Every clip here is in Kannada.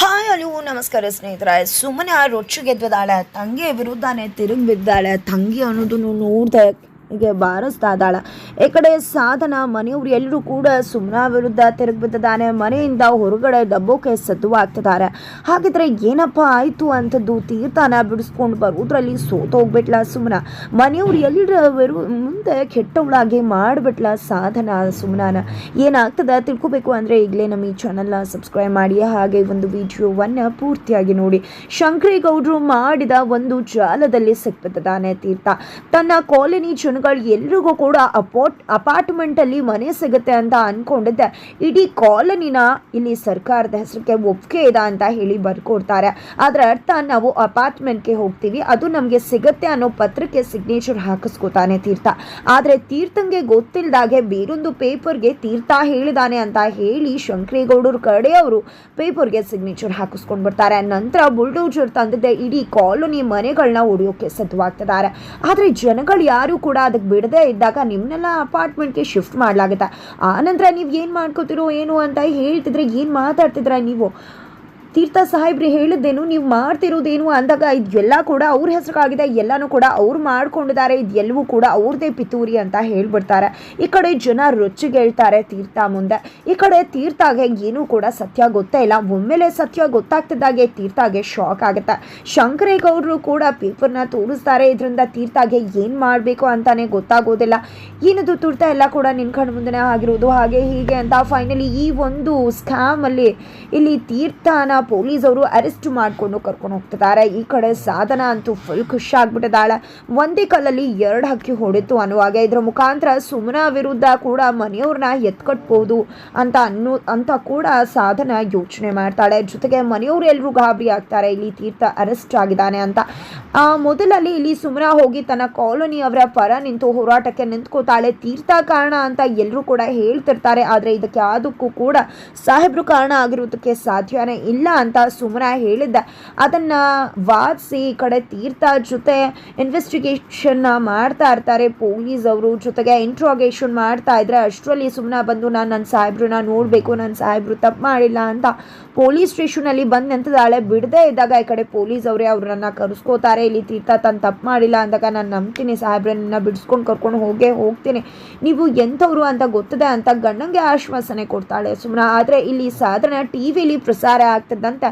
ಹಾಯ್ ಅಲ್ಲಿವು ನಮಸ್ಕಾರ ಸ್ನೇಹಿತರೆ. ಸುಮ್ಮನೆ ಆ ರೊಚ್ಚಿಗೆದ್ದಿದ್ದಾಳೆ ತಂಗಿ ವಿರುದ್ಧನೇ ತಿರುಗಿ ಬಿದ್ದಾಳೆ ತಂಗಿ ಅನ್ನೋದು ನೋಡ್ದೆ ಹೀಗೆ ಬಾರಿಸ್ತಾ ಇದ್ದಾಳೆ. ಈ ಕಡೆ ಸಾಧನ ಮನೆಯವರು ಎಲ್ಲರೂ ಕೂಡ ಸುಮ್ಮನ ವಿರುದ್ಧ ತಿರುಗಿ ಬಿದ್ದಿದ್ದಾನೆ ಮನೆಯಿಂದ ಹೊರಗಡೆ ಡಬ್ಬೋಕೆ ಸದ್ದುವಾಗ್ತಿದ್ದಾರೆ. ಹಾಗಿದ್ರೆ ಏನಪ್ಪ ಆಯಿತು ಅಂತದ್ದು ತೀರ್ಥನ ಬಿಡಿಸ್ಕೊಂಡು ಬರೋದ್ರಲ್ಲಿ ಸೋತೋಗ್ಬಿಟ್ಲ ಸುಮ್ಮನ ಮನೆಯವ್ರು ಎಲ್ಲರ ಮುಂದೆ ಕೆಟ್ಟವಳಾಗಿ ಮಾಡಿಬಿಟ್ಲ ಸಾಧನ ಸುಮ್ನಾನ. ಏನಾಗ್ತದೆ ತಿಳ್ಕೊಬೇಕು ಅಂದರೆ ಈಗಲೇ ನಮ್ಮ ಈ ಚಾನಲ್ನ ಸಬ್ಸ್ಕ್ರೈಬ್ ಮಾಡಿ. ಹಾಗೆ ಒಂದು ವಿಡಿಯೋವನ್ನು ಪೂರ್ತಿಯಾಗಿ ನೋಡಿ. ಶಂಕರೇಗೌಡರು ಮಾಡಿದ ಒಂದು ಜಾಲದಲ್ಲಿ ಸಿಕ್ಬಿದ್ದಾನೆ ತೀರ್ಥ. ತನ್ನ ಕಾಲೋನಿ ಜನಗಳು ಎಲ್ರಿಗೂ ಕೂಡ ಅಪೋಟ್ ಅಪಾರ್ಟ್ಮೆಂಟಲ್ಲಿ ಮನೆ ಸಿಗುತ್ತೆ ಅಂತ ಅಂದ್ಕೊಂಡಿದ್ದೆ ಇಡೀ ಕಾಲನಿನ ಇಲ್ಲಿ ಸರ್ಕಾರದ ಹೆಸರಿಗೆ ಒಪ್ಪಿಗೆ ಇದೆ ಅಂತ ಹೇಳಿ ಬರ್ಕೊಡ್ತಾರೆ. ಅದರ ಅರ್ಥ ನಾವು ಅಪಾರ್ಟ್ಮೆಂಟ್ಗೆ ಹೋಗ್ತೀವಿ. ಅದು ನಮಗೆ ಸಿಗುತ್ತೆ ಅನ್ನೋ ಪತ್ರಕ್ಕೆ ಸಿಗ್ನೇಚರ್ ಹಾಕಿಸ್ಕೊತಾನೆ ತೀರ್ಥ. ಆದರೆ ತೀರ್ಥಂಗೆ ಗೊತ್ತಿಲ್ಲದಾಗೆ ಬೇರೊಂದು ಪೇಪರ್ಗೆ ತೀರ್ಥ ಹೇಳಿದಾನೆ ಅಂತ ಹೇಳಿ ಶಂಕರೇಗೌಡರ ಕಡೆಯವರು ಪೇಪರ್ಗೆ ಸಿಗ್ನೇಚರ್ ಹಾಕಿಸ್ಕೊಂಡು ಬರ್ತಾರೆ. ನಂತರ ಬುಲ್ಡೋಜರ್ ತಂದಿದ್ದೆ ಇಡೀ ಕಾಲೋನಿ ಮನೆಗಳನ್ನ ಹೊಡೆಯೋಕೆ ಸಿದ್ಧವಾಗ್ತಿದ್ದಾರೆ. ಆದರೆ ಜನಗಳು ಯಾರು ಕೂಡ ಅದಕ್ಕೆ ಬಿಡದೆ ಇದ್ದಾಗ ನಿಮ್ಮನ್ನೆಲ್ಲ ಅಪಾರ್ಟ್ಮೆಂಟ್ಗೆ ಶಿಫ್ಟ್ ಮಾಡಲಾಗುತ್ತೆ. ಆ ನಂತರ ನೀವು ಏನು ಮಾಡ್ಕೋತಿರೋ ಏನು ಅಂತ ಹೇಳ್ತಿದ್ರೆ, ಏನು ಮಾತಾಡ್ತಿದ್ರ ನೀವು? ತೀರ್ಥ ಸಾಹೇಬ್ರಿ ಹೇಳಿದ್ದೇನು, ನೀವು ಮಾಡ್ತಿರೋದೇನು ಅಂದಾಗ ಇದೆಲ್ಲ ಕೂಡ ಅವ್ರ ಹೆಸರಿಗಾಗಿದೆ, ಎಲ್ಲನೂ ಕೂಡ ಅವ್ರು ಮಾಡ್ಕೊಂಡಿದ್ದಾರೆ, ಇದೆಲ್ಲವೂ ಕೂಡ ಅವ್ರದೇ ಪಿತೂರಿ ಅಂತ ಹೇಳ್ಬಿಡ್ತಾರೆ. ಈ ಕಡೆ ಜನ ರೊಚ್ಚಿಗೆ ಹೇಳ್ತಾರೆ ತೀರ್ಥ ಮುಂದೆ. ಈ ಕಡೆ ತೀರ್ಥಾಗೆ ಏನೂ ಕೂಡ ಸತ್ಯ ಗೊತ್ತೇ ಇಲ್ಲ. ಒಮ್ಮೆಲೆ ಸತ್ಯ ಗೊತ್ತಾಗ್ತಿದ್ದಾಗೆ ತೀರ್ಥಾಗೆ ಶಾಕ್ ಆಗುತ್ತೆ. ಶಂಕರೇಗೌಡರು ಕೂಡ ಪೇಪರ್ನ ತೋರಿಸ್ತಾರೆ, ಇದರಿಂದ ತೀರ್ಥಾಗೆ ಏನು ಮಾಡಬೇಕು ಅಂತಾನೆ ಗೊತ್ತಾಗೋದಿಲ್ಲ. ಏನದು ತುರ್ತ ಎಲ್ಲ ಕೂಡ ನಿನ್ನ ಕಣ್ಣು ಮುಂದೆ ಆಗಿರೋದು, ಹಾಗೆ ಹೀಗೆ ಅಂತ. ಫೈನಲಿ ಈ ಒಂದು ಸ್ಕ್ಯಾಮಲ್ಲಿ ಇಲ್ಲಿ ತೀರ್ಥನ ಪೊಲೀಸ್ ಅವರು ಅರೆಸ್ಟ್ ಮಾಡಿಕೊಂಡು ಕರ್ಕೊಂಡು ಹೋಗ್ತಿದ್ದಾರೆ. ಈ ಕಡೆ ಸಾಧನ ಅಂತೂ ಫುಲ್ ಖುಷಿ ಆಗ್ಬಿಟ್ಟಿದ್ದಾಳೆ. ಒಂದೇ ಕಲ್ಲಲ್ಲಿ ಎರಡು ಹಕ್ಕಿ ಹೊಡಿತು ಅನ್ನುವಾಗ ಇದರ ಮುಖಾಂತರ ಸುಮನ ವಿರುದ್ಧ ಕೂಡ ಮನೆಯವ್ರನ್ನ ಎತ್ಕಟ್ಬೋದು ಅಂತ ಅನ್ನೋ, ಅಂತ ಕೂಡ ಸಾಧನ ಯೋಚನೆ ಮಾಡ್ತಾಳೆ. ಜೊತೆಗೆ ಮನೆಯವರು ಎಲ್ಲರೂ ಗಾಬರಿ ಆಗ್ತಾರೆ. ಇಲ್ಲಿ ತೀರ್ಥ ಅರೆಸ್ಟ್ ಆಗಿದ್ದಾನೆ ಅಂತ. ಮೊದಲಲ್ಲಿ ಇಲ್ಲಿ ಸುಮ್ರಾ ಹೋಗಿ ತನ್ನ ಕಾಲೋನಿ ಅವರ ಪರ ನಿಂತು ಹೋರಾಟಕ್ಕೆ ನಿಂತ್ಕೋತಾಳೆ ತೀರ್ಥ ಕಾರಣ ಅಂತ ಎಲ್ಲರೂ ಕೂಡ ಹೇಳ್ತಿರ್ತಾರೆ. ಆದರೆ ಇದಕ್ಕೆ ಯಾವುದಕ್ಕೂ ಕೂಡ ಸಾಹೇಬ್ರು ಕಾರಣ ಆಗಿರೋದಕ್ಕೆ ಸಾಧ್ಯನೇ ಇಲ್ಲ ಅಂತ ಸುಮ್ರಾ ಹೇಳಿದ್ದ. ಅದನ್ನು ವಾದಿಸಿ ಈ ಕಡೆ ತೀರ್ಥ ಜೊತೆ ಇನ್ವೆಸ್ಟಿಗೇಷನ್ನ ಮಾಡ್ತಾ ಇರ್ತಾರೆ. ಪೊಲೀಸ್ ಅವರು ಜೊತೆಗೆ ಇಂಟ್ರೋಗೇಷನ್ ಮಾಡ್ತಾ ಇದ್ರೆ ಅಷ್ಟರಲ್ಲಿ ಸುಮ್ಮನೆ ಬಂದು, ನಾನು ನನ್ನ ಸಾಹೇಬ್ರನ್ನ ನೋಡಬೇಕು ನನ್ನ ಸಾಹೇಬ್ರು ತಪ್ಪು ಮಾಡಿಲ್ಲ ಅಂತ ಪೊಲೀಸ್ ಸ್ಟೇಷನಲ್ಲಿ ಬಂದು ನಿಂತಿದ್ದಾಳೆ. ಬಿಡದೇ ಇದ್ದಾಗ ಈ ಕಡೆ ಪೊಲೀಸ್ ಅವರೇ ಅವರನ್ನ ಕರೆಸ್ಕೋತಾರೆ. ಇಲ್ಲಿ ತೀರ್ಥ ತಾನು ತಪ್ಪು ಮಾಡಿಲ್ಲ ಅಂದಾಗ ನಾನು ನಂಬ್ತೀನಿ ಸಾಹೇಬ್ರನ್ನ ಬಿಡಿಸ್ಕೊಂಡು ಕರ್ಕೊಂಡು ಹೋಗೇ ಹೋಗ್ತೀನಿ. ನೀವು ಎಂಥವ್ರು ಅಂತ ಗೊತ್ತದೆ ಅಂತ ಗಂಡಂಗೆ ಆಶ್ವಾಸನೆ ಕೊಡ್ತಾಳೆ ಸುಮ್ಮನ ಆದರೆ ಇಲ್ಲಿ ಸಾಧನ ಟಿ ವಿಲಿ ಪ್ರಸಾರ ಆಗ್ತದಂತೆ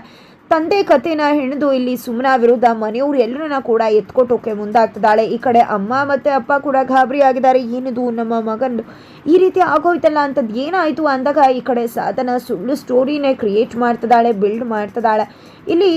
ತಂದೆ ಕಥೆನ ಹೆಣ್ದು ಇಲ್ಲಿ ಸುಮನ ವಿರುದ್ಧ ಮನೆಯವ್ರು ಎಲ್ಲರನ್ನ ಕೂಡ ಎತ್ಕೊಟ್ಟೋಕೆ ಮುಂದಾಗ್ತದಾಳೆ ಈ ಕಡೆ ಅಮ್ಮ ಮತ್ತೆ ಅಪ್ಪ ಕೂಡ ಗಾಬರಿ ಆಗಿದ್ದಾರೆ ಏನಿದು ನಮ್ಮ ಮಗಂದು? ಈ ರೀತಿ ಆಗೋಯ್ತಲ್ಲ ಅಂತದ್ದು ಏನಾಯಿತು ಅಂದಾಗ ಈ ಕಡೆ ಸಾಧನ ಸುಳ್ಳು ಸ್ಟೋರಿನೇ ಕ್ರಿಯೇಟ್ ಮಾಡ್ತದಾಳೆ ಬಿಲ್ಡ್ ಮಾಡ್ತದಾಳೆ ಇಲ್ಲಿ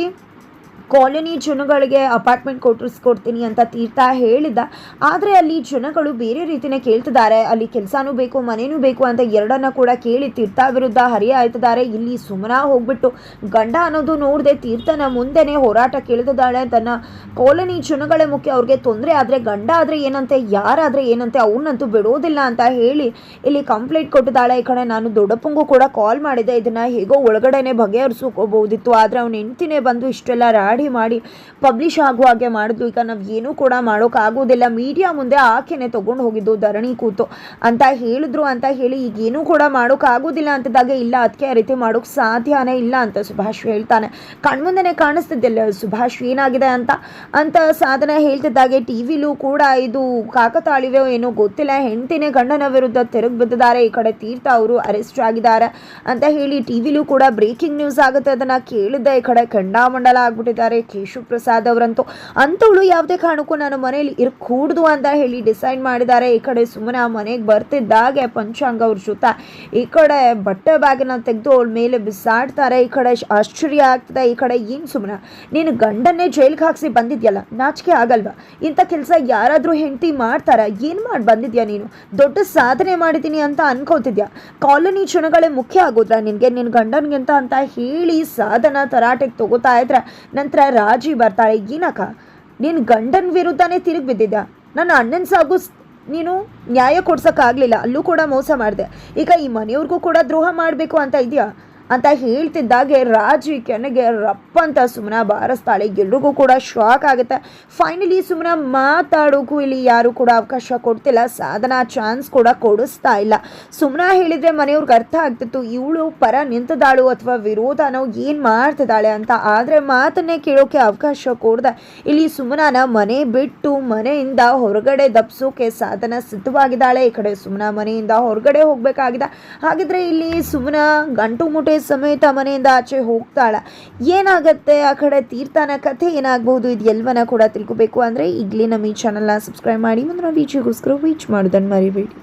ಕಾಲೋನಿ ಜನಗಳಿಗೆ ಅಪಾರ್ಟ್ಮೆಂಟ್ ಕೊಟ್ಟಿಸ್ಕೊಡ್ತೀನಿ ಅಂತ ತೀರ್ಥ ಹೇಳಿದ್ದ. ಆದರೆ ಅಲ್ಲಿ ಜನಗಳು ಬೇರೆ ರೀತಿನೇ ಕೇಳ್ತಿದ್ದಾರೆ. ಅಲ್ಲಿ ಕೆಲಸನೂ ಬೇಕು, ಮನೇನೂ ಬೇಕು ಅಂತ ಎರಡನ್ನ ಕೂಡ ಕೇಳಿ ತೀರ್ಥ ವಿರುದ್ಧ ಹರಿಯಾಯ್ತಿದ್ದಾರೆ ಇಲ್ಲಿ ಸುಮನ ಹೋಗ್ಬಿಟ್ಟು ಗಂಡ ಅನ್ನೋದು ನೋಡದೆ ತೀರ್ಥನ ಮುಂದೆನೇ ಹೋರಾಟ ಕೇಳ್ತಿದ್ದಾಳೆ. ತನ್ನ ಕಾಲೋನಿ ಜನಗಳೇ ಮುಖ್ಯ. ಅವ್ರಿಗೆ ತೊಂದರೆ ಆದರೆ, ಗಂಡ ಆದರೆ ಏನಂತೆ ಯಾರಾದರೆ ಏನಂತೆ ಅವ್ರನ್ನಂತೂ ಬಿಡೋದಿಲ್ಲ ಅಂತ ಹೇಳಿ ಇಲ್ಲಿ ಕಂಪ್ಲೇಂಟ್ ಕೊಟ್ಟಿದ್ದಾಳೆ. ಈ ಕಡೆ ನಾನು ದೊಡ್ಡಪ್ಪಂಗೂ ಕೂಡ ಕಾಲ್ ಮಾಡಿದೆ ಇದನ್ನು ಹೇಗೋ ಒಳಗಡೆನೆ ಬಗೆಹರಿಸ್ಕೋಬಹುದಿತ್ತು ಆದರೆ ಅವನು ಹೆಂಡ್ತಿನೇ ಬಂದು ಇಷ್ಟೆಲ್ಲ ಮಾಡಿ ಪಬ್ಲಿಷ್ ಆಗುವ ಹಾಗೆ ಮಾಡಿದ್ಲು. ಈಗ ನಾವು ಏನೂ ಕೂಡ ಮಾಡೋಕ್ಕಾಗೋದಿಲ್ಲ ಮೀಡಿಯಾ ಮುಂದೆ ಆಕೆನೆ ತೊಗೊಂಡು ಹೋಗಿದ್ದು ಧರಣಿ ಕೂತು. ಅಂತ ಹೇಳಿದ್ರು ಅಂತ ಹೇಳಿ ಈಗ ಏನೂ ಕೂಡ ಮಾಡೋಕ್ಕಾಗೋದಿಲ್ಲ ಅಂತದಾಗ ಇಲ್ಲ. ಅದಕ್ಕೆ ಆ ರೀತಿ ಮಾಡೋಕ್ಕೆ ಸಾಧ್ಯನೇ ಇಲ್ಲ ಅಂತ ಸುಭಾಷ್ ಹೇಳ್ತಾನೆ. ಕಣ್ಮುಂದೆನೇ ಕಾಣಿಸ್ತಿದ್ದಿಲ್ಲ. ಸುಭಾಷ್ ಏನಾಗಿದೆ ಅಂತ? ಅಂತ ಸಾಧನೆ ಹೇಳ್ತಿದ್ದಾಗೆ. ಟಿ ವಿಲೂ ಕೂಡ ಇದು ಕಾಕತಾಳಿವೆ ಏನೋ ಗೊತ್ತಿಲ್ಲ. ಹೆಂಡತಿನೇ ಗಂಡನ ವಿರುದ್ಧ ತಿರುಗಿ ಬಿದ್ದಿದ್ದಾರೆ. ಈ ಕಡೆ ತೀರ್ಥ ಅವರು ಅರೆಸ್ಟ್ ಆಗಿದ್ದಾರೆ ಅಂತ ಹೇಳಿ ಟಿ ವಿಲೂ ಕೂಡ ಬ್ರೇಕಿಂಗ್ ನ್ಯೂಸ್ ಆಗುತ್ತೆ. ಅದನ್ನು ಕೇಳಿದ್ದೆ. ಈ ಕಡೆ ಖಂಡಾಮಂಡಲ ಆಗ್ಬಿಟ್ಟಿದ್ದಾರೆ ಕೇಶವ್ ಪ್ರಸಾದ್ ಅವರಂತೂ ಅಂತವಳು ಯಾವುದೇ ಕಾರಣಕ್ಕೂ ನಾನು ಮನೇಲಿ ಇರಕೂಡ್ದು ಅಂತ ಹೇಳಿ ಡಿಸೈಡ್ ಮಾಡಿದ್ದಾರೆ. ಈ ಕಡೆ ಸುಮ್ಮನೆ ಆ ಮನೆಗೆ ಬರ್ತಿದ್ದಾಗೆ ಪಂಚಾಂಗ ಅವ್ರ ಜೊತೆ. ಈ ಕಡೆ ಬಟ್ಟೆ ಬ್ಯಾಗನ್ನ ತೆಗೆದು ಅವಳ ಮೇಲೆ ಬಿಸಾಡ್ತಾರೆ. ಈ ಕಡೆ ಆಶ್ಚರ್ಯ ಆಗ್ತದೆ. ಈ ಕಡೆ ಏನು ಸುಮ್ಮನೆ ನೀನು ಗಂಡನ್ನೇ ಜೈಲಿಗೆ ಹಾಕ್ಸಿ ಬಂದಿದ್ಯಲ್ಲ? ನಾಚಿಕೆ ಆಗಲ್ವಾ? ಇಂಥ ಕೆಲಸ ಯಾರಾದರೂ ಹೆಂಡತಿ ಮಾಡ್ತಾರ? ಏನು ಮಾಡಿ ಬಂದಿದ್ಯಾ ನೀನು? ದೊಡ್ಡ ಸಾಧನೆ ಮಾಡಿದ್ದೀನಿ ಅಂತ ಅನ್ಕೋತಿದ್ಯಾ? ಕಾಲೋನಿ ಜನಗಳೇ ಮುಖ್ಯ ಆಗೋದ್ರ ನಿನಗೆ? ನಿನ್ನ ಗಂಡನಿಗೆ ಅಂತ ಹೇಳಿ ಸಾಧನ ತರಾಟೆಗೆ ತಗೋತಾ ಇದ್ರೆ ನಂತರ ರಾಜಿ ಬರ್ತಾಳೆ ಏನಕ್ಕ ನೀನು ಗಂಡನ ವಿರುದ್ಧನೇ ತಿರುಗಿ ಬಿದ್ದಿದ್ದ ನನ್ನ ಅಣ್ಣನ ಸಾಗು ನೀನು ನ್ಯಾಯ ಕೊಡ್ಸೋಕ್ಕಾಗಲಿಲ್ಲ, ಅಲ್ಲೂ ಕೂಡ ಮೋಸ ಮಾಡಿದೆ. ಈಗ ಈ ಮನೆಯವ್ರಿಗೂ ಕೂಡ ದ್ರೋಹ ಮಾಡಬೇಕು ಅಂತ ಇದೆಯಾ? ಅಂತ ಹೇಳ್ತಿದ್ದಾಗೆ ರಾಜಿ ಕೆನೆಗೆ ರಪ್ಪ ಅಂತ ಸುಮ್ಮನ ಬಾರಿಸ್ತಾಳೆ. ಎಲ್ರಿಗೂ ಕೂಡ ಶಾಕ್ ಆಗುತ್ತೆ. ಫೈನಲಿ ಸುಮ್ಮನ ಮಾತಾಡೋಕ್ಕೂ ಇಲ್ಲಿ ಯಾರು ಕೂಡ ಅವಕಾಶ ಕೊಡ್ತಿಲ್ಲ. ಸಾಧನ ಚಾನ್ಸ್ ಕೂಡ ಕೊಡಿಸ್ತಾ ಇಲ್ಲ. ಸುಮ್ಮನ ಹೇಳಿದ್ರೆ ಮನೆಯವ್ರಿಗೆ ಅರ್ಥ ಆಗ್ತಿತ್ತು. ಇವಳು ಪರ ನಿಂತಿದ್ದಾಳು ಅಥವಾ ವಿರೋಧನೋ ಏನು ಮಾಡ್ತಿದ್ದಾಳೆ ಅಂತ. ಆದರೆ ಮಾತನ್ನೇ ಕೇಳೋಕೆ ಅವಕಾಶ ಕೊಡ್ದೆ. ಇಲ್ಲಿ ಸುಮ್ಮನ ಮನೆ ಬಿಟ್ಟು ಮನೆಯಿಂದ ಹೊರಗಡೆ ದಪ್ಸೋಕೆ ಸಾಧನ ಸಿದ್ಧವಾಗಿದ್ದಾಳೆ. ಈ ಕಡೆ ಸುಮ್ಮನ ಮನೆಯಿಂದ ಹೊರಗಡೆ ಹೋಗಬೇಕಾಗಿದೆ. ಹಾಗಿದ್ರೆ ಇಲ್ಲಿ ಸುಮ್ಮನ ಗಂಟು ಸಮೇತ ಮನೆಯಿಂದ ಆಚೆ ಹೋಗ್ತಾಳೆ. ಏನಾಗುತ್ತೆ? ಆ ಕಡೆ ತೀರ್ಥನ ಕಥೆ ಏನಾಗಬಹುದು ಇದು ಕೂಡ ತಿಳ್ಕೊಬೇಕು. ಅಂದರೆ ಈಗಲೇ ನಮ್ಮ ಈ ಚಾನಲ್ನ ಸಬ್ಸ್ಕ್ರೈಬ್ ಮಾಡಿ. ಮುಂದಿನ ವೀಡಿಯೋಗೋಸ್ಕರ ವೀಚ್ ಮಾಡೋದನ್ನು ಮರಿಬೇಡಿ